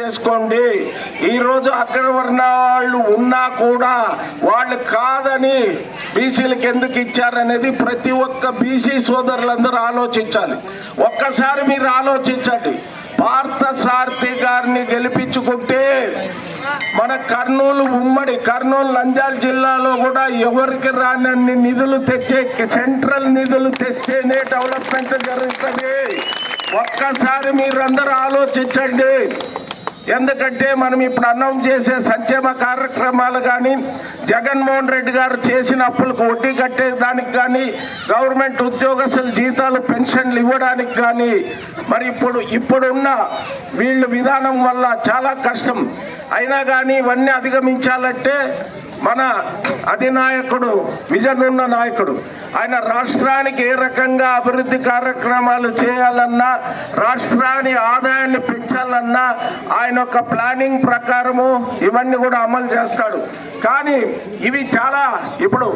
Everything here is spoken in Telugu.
చేసుకోండి. ఈ రోజు అగ్రవర్ణ వాళ్ళు ఉన్నా కూడా వాళ్ళు కాదని బీసీలకు ఎందుకు ఇచ్చారనేది ప్రతి ఒక్క బీసీ సోదరులందరూ ఆలోచించాలి. ఒక్కసారి మీరు ఆలోచించండి. పార్థ సార్థి గారిని గెలిపించుకుంటే మన కర్నూలు ఉమ్మడి కర్నూలు నంద్యాల జిల్లాలో కూడా ఎవరికి రానన్ని నిధులు తెచ్చే సెంట్రల్ నిధులు తెస్తేనే డెవలప్మెంట్ జరుగుతుంది. ఒక్కసారి మీరందరూ ఆలోచించండి. ఎందుకంటే మనం ఇప్పుడు అనౌన్స్ చేసే సంక్షేమ కార్యక్రమాలు కానీ జగన్మోహన్ రెడ్డి గారు చేసిన అప్పులకు వడ్డీ కట్టేదానికి కానీ గవర్నమెంట్ ఉద్యోగస్తుల జీతాలు పెన్షన్లు ఇవ్వడానికి కానీ మరి ఇప్పుడు ఇప్పుడున్న వీళ్ళ విధానం వల్ల చాలా కష్టం. అయినా కానీ ఇవన్నీ అధిగమించాలంటే మన అధినాయకుడు విజన్ ఉన్న నాయకుడు. ఆయన రాష్ట్రానికి ఏ రకంగా అభివృద్ధి కార్యక్రమాలు చేయాలన్నా రాష్ట్రాన్ని ఆదాయాన్ని పెంచాలన్నా ఆయన యొక్క ప్లానింగ్ ప్రకారము ఇవన్నీ కూడా అమలు చేస్తాడు. కానీ ఇవి చాలా ఇప్పుడు